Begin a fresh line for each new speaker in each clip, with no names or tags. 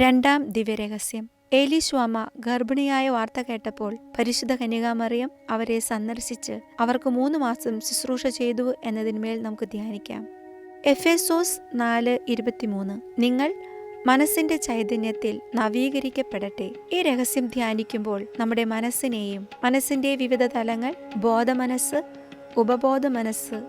രണ്ടാം ദിവ്യരഹസ്യം. ഏലിശ്വാമ ഗർഭിണിയായ വാർത്ത കേട്ടപ്പോൾ പരിശുദ്ധ കന്യകാമറിയം അവരെ സന്ദർശിച്ച് അവർക്ക് മൂന്ന് മാസം ശുശ്രൂഷ ചെയ്തു എന്നതിന്മേൽ നമുക്ക് ധ്യാനിക്കാം. എഫേസോസ് നാല് ഇരുപത്തിമൂന്ന്. നിങ്ങൾ മനസ്സിന്റെ ചൈതന്യത്തിൽ നവീകരിക്കപ്പെടട്ടെ. ഈ രഹസ്യം ധ്യാനിക്കുമ്പോൾ നമ്മുടെ മനസ്സിനെയും മനസ്സിന്റെ വിവിധ തലങ്ങൾ ബോധമനസ്സ് ഉപബോധ മനസ്സ്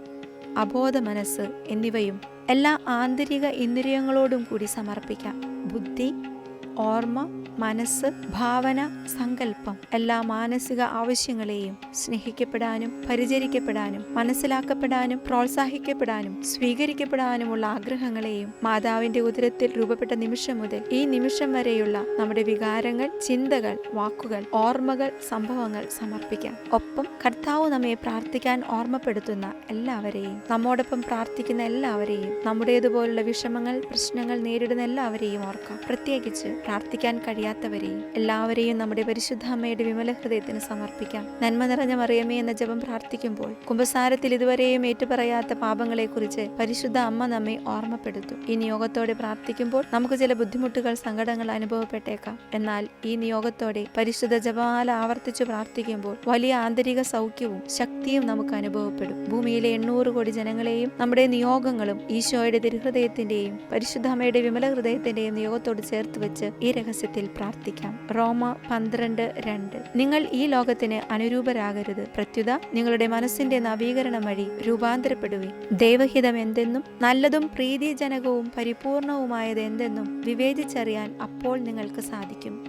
അബോധ മനസ്സ് എന്നിവയും എല്ലാ ആന്തരിക ഇന്ദ്രിയങ്ങളോടും കൂടി സമർപ്പിക്കാം. Bouty. ഓർമ്മ മനസ്സ് ഭാവന സങ്കല്പം എല്ലാ മാനസിക ആവശ്യങ്ങളെയും സ്നേഹിക്കപ്പെടാനും പരിചരിക്കപ്പെടാനും മനസ്സിലാക്കപ്പെടാനും പ്രോത്സാഹിക്കപ്പെടാനും സ്വീകരിക്കപ്പെടാനുമുള്ള ആഗ്രഹങ്ങളെയും മാതാവിന്റെ ഉദരത്തിൽ രൂപപ്പെട്ട നിമിഷം മുതൽ ഈ നിമിഷം വരെയുള്ള നമ്മുടെ വികാരങ്ങൾ ചിന്തകൾ വാക്കുകൾ ഓർമ്മകൾ സംഭവങ്ങൾ സമർപ്പിക്കാം. ഒപ്പം കർത്താവ് നമ്മെ പ്രാർത്ഥിക്കാൻ ഓർമ്മപ്പെടുത്തുന്ന എല്ലാവരെയും നമ്മോടൊപ്പം പ്രാർത്ഥിക്കുന്ന എല്ലാവരെയും നമ്മുടേതുപോലുള്ള വിഷമങ്ങൾ പ്രശ്നങ്ങൾ നേരിടുന്ന എല്ലാവരെയും ഓർക്കാം. പ്രത്യേകിച്ച് പ്രാർത്ഥിക്കാൻ കഴിയാത്തവരെയും എല്ലാവരെയും നമ്മുടെ പരിശുദ്ധ അമ്മയുടെ വിമല ഹൃദയത്തിന് സമർപ്പിക്കാം. നന്മ നിറഞ്ഞ മറിയമേ എന്ന ജപം പ്രാർത്ഥിക്കുമ്പോൾ കുംഭസാരത്തിൽ ഇതുവരെയും ഏറ്റുപറയാത്ത പാപങ്ങളെക്കുറിച്ച് പരിശുദ്ധ അമ്മ നമ്മെ ഓർമ്മപ്പെടുത്തും. ഈ നിയോഗത്തോടെ പ്രാർത്ഥിക്കുമ്പോൾ നമുക്ക് ചില ബുദ്ധിമുട്ടുകൾ സങ്കടങ്ങൾ അനുഭവപ്പെട്ടേക്കാം. എന്നാൽ ഈ നിയോഗത്തോടെ പരിശുദ്ധ ജപമാല ആവർത്തിച്ചു പ്രാർത്ഥിക്കുമ്പോൾ വലിയ ആന്തരിക സൗഖ്യവും ശക്തിയും നമുക്ക് അനുഭവപ്പെടും. ഭൂമിയിലെ എണ്ണൂറ് കോടി ജനങ്ങളെയും നമ്മുടെ നിയോഗങ്ങളും ഈശോയുടെ തിരുഹൃദയത്തിന്റെയും പരിശുദ്ധ അമ്മയുടെ വിമല ഹൃദയത്തിന്റെയും നിയോഗത്തോട് ചേർത്ത് വെച്ച് ഈ രഹസ്യത്തിൽ പ്രാർത്ഥിക്കാം. റോമ പന്ത്രണ്ട് രണ്ട്. നിങ്ങൾ ഈ ലോകത്തിന് അനുരൂപരാകരുത്. പ്രത്യുത നിങ്ങളുടെ മനസ്സിന്റെ നവീകരണം വഴി രൂപാന്തരപ്പെടുവി ദൈവഹിതം എന്തെന്നും നല്ലതും പ്രീതിജനകവും പരിപൂർണവുമായത് എന്തെന്നും വിവേചിച്ചറിയാൻ അപ്പോൾ നിങ്ങൾക്ക് സാധിക്കും.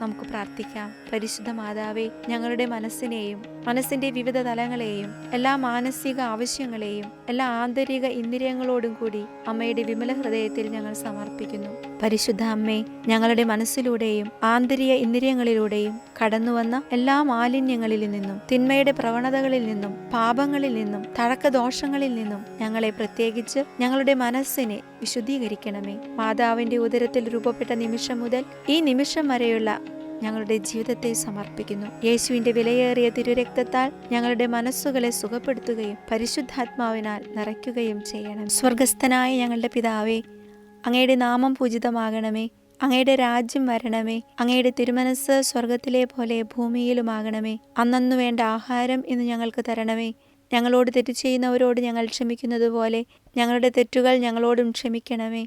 നമുക്ക് പ്രാർത്ഥിക്കാം. പരിശുദ്ധ മാതാവേ ഞങ്ങളുടെ മനസ്സിനെയും മനസ്സിന്റെ വിവിധ തലങ്ങളെയും എല്ലാ മാനസിക ആവശ്യങ്ങളെയും എല്ലാ ആന്തരിക ഇന്ദ്രിയങ്ങളോടും കൂടി അമ്മയുടെ വിമല ഹൃദയത്തിൽ ഞങ്ങൾ സമർപ്പിക്കുന്നു. പരിശുദ്ധ അമ്മേ ഞങ്ങളുടെ മനസ്സിലൂടെയും ആന്തരിക ഇന്ദ്രിയങ്ങളിലൂടെയും കടന്നുവന്ന എല്ലാ മാലിന്യങ്ങളിൽ നിന്നും തിന്മയുടെ പ്രവണതകളിൽ നിന്നും പാപങ്ങളിൽ നിന്നും തഴക്കദോഷങ്ങളിൽ നിന്നും ഞങ്ങളെ പ്രത്യേകിച്ച് ഞങ്ങളുടെ മനസ്സിനെ വിശുദ്ധീകരിക്കണമേ. മാതാവിന്റെ ഉദരത്തിൽ രൂപപ്പെട്ട നിമിഷം മുതൽ ഈ നിമിഷം വരെയുള്ള ഞങ്ങളുടെ ജീവിതത്തെ സമർപ്പിക്കുന്നു. യേശുവിന്റെ വിലയേറിയ തിരുരക്തത്താൽ ഞങ്ങളുടെ മനസ്സുകളെ സുഖപ്പെടുത്തുകയും പരിശുദ്ധാത്മാവിനാൽ നിറയ്ക്കുകയും ചെയ്യണം. സ്വർഗസ്ഥനായ ഞങ്ങളുടെ പിതാവേ അങ്ങയുടെ നാമം പൂജിതമാകണമേ. അങ്ങയുടെ രാജ്യം വരണമേ. അങ്ങയുടെ തിരുമനസ് സ്വർഗത്തിലെ പോലെ ഭൂമിയിലുമാകണമേ. അന്നന്നു വേണ്ട ആഹാരം ഇന്ന് ഞങ്ങൾക്ക് തരണമേ. ഞങ്ങളോട് തെറ്റ് ചെയ്യുന്നവരോട് ഞങ്ങൾ ക്ഷമിക്കുന്നത് പോലെ ഞങ്ങളുടെ തെറ്റുകൾ ഞങ്ങളോടും ക്ഷമിക്കണമേ.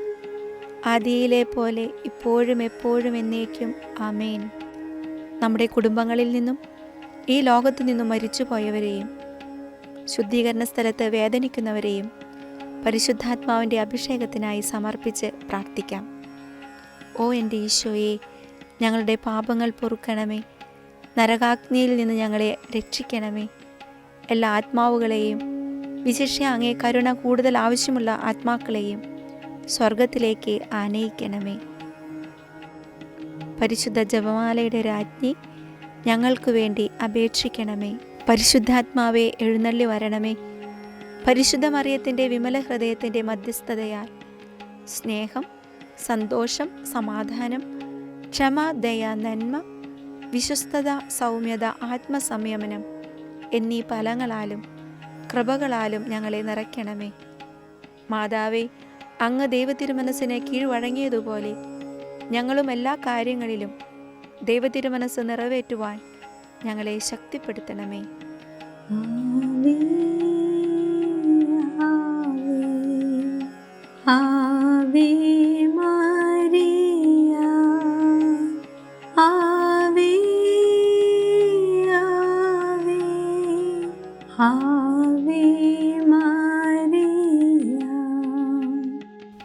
ആദിയിലെ പോലെ ഇപ്പോഴും എപ്പോഴും എന്നേക്കും. ആമേൻ. നമ്മുടെ കുടുംബങ്ങളിൽ നിന്നും ഈ ലോകത്തു നിന്നും മരിച്ചുപോയവരെയും ശുദ്ധീകരണ സ്ഥലത്ത് വേദനിക്കുന്നവരെയും പരിശുദ്ധാത്മാവിന്റെ അഭിഷേകത്തിനായി സമർപ്പിച്ച് പ്രാർത്ഥിക്കാം. ഓ എന്റെ ഈശോയെ ഞങ്ങളുടെ പാപങ്ങൾ പൊറുക്കണമേ. നരകാഗ്നിയിൽ നിന്ന് ഞങ്ങളെ രക്ഷിക്കണമേ. എല്ലാ ആത്മാവുകളെയും വിശിഷ്യ അങ്ങേ കരുണ കൂടുതൽ ആവശ്യമുള്ള ആത്മാക്കളെയും സ്വർഗത്തിലേക്ക് ആനയിക്കണമേ. പരിശുദ്ധ ജപമാലയുടെ രാജ്ഞി ഞങ്ങൾക്ക് വേണ്ടി അപേക്ഷിക്കണമേ. പരിശുദ്ധാത്മാവെ എഴുന്നള്ളി വരണമേ. പരിശുദ്ധ മറിയത്തിന്റെ വിമല ഹൃദയത്തിന്റെ മധ്യസ്ഥതയാൽ സ്നേഹം സന്തോഷം സമാധാനം ക്ഷമ ദയ നന്മ വിശ്വസ്തത സൗമ്യത ആത്മസംയമനം എന്നീ ഫലങ്ങളാലും കൃപകളാലും ഞങ്ങളെ നിറയ്ക്കണമേ. മാതാവേ അങ്ങ് ദൈവത്തിരുമനസ്സിനെ കീഴ്വഴങ്ങിയതുപോലെ ഞങ്ങളും എല്ലാ കാര്യങ്ങളിലും ദൈവത്തിരുമനസ് നിറവേറ്റുവാൻ ഞങ്ങളെ ശക്തിപ്പെടുത്തണമേ.
ആവേ മാരിയ ആവേ